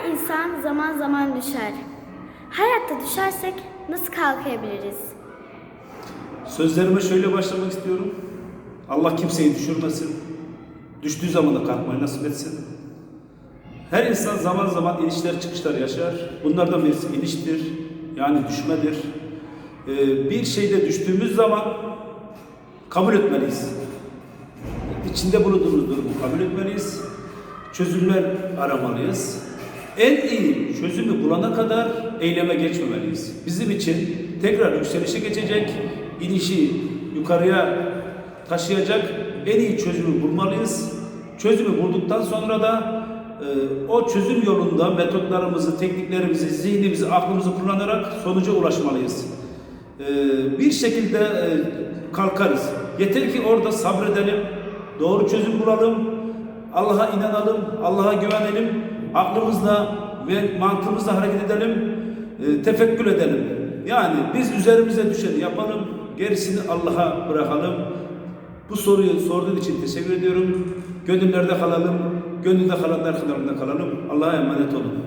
Her insan zaman zaman düşer. Hayatta düşersek nasıl kalkabiliriz? Sözlerime şöyle başlamak istiyorum. Allah kimseyi düşürmesin. Düştüğü zaman da kalkmayı nasip etsin. Her insan zaman zaman inişler çıkışlar yaşar. Bunlardan birisi iniştir. Yani düşmedir. Ee, bir şeyde düştüğümüz zaman kabul etmeliyiz. İçinde bulunduğumuz durumu kabul etmeliyiz. Çözümler aramalıyız. En iyi çözümü bulana kadar eyleme geçmemeliyiz. Bizim için tekrar yükselişe geçecek, inişi yukarıya taşıyacak en iyi çözümü bulmalıyız. Çözümü bulduktan sonra da e, o çözüm yolunda metotlarımızı, tekniklerimizi, zihnimizi, aklımızı kullanarak sonuca ulaşmalıyız. E, bir şekilde e, kalkarız. Yeter ki orada sabredelim, doğru çözüm bulalım, Allah'a inanalım, Allah'a güvenelim, aklımızla ve mantığımızla hareket edelim, e, tefekkür edelim. Yani biz üzerimize düşeni yapalım, gerisini Allah'a bırakalım. Bu soruyu sorduğun için teşekkür ediyorum. Gönüllerde kalalım, gönülde kalanlar kadarında kalalım. Allah'a emanet olun.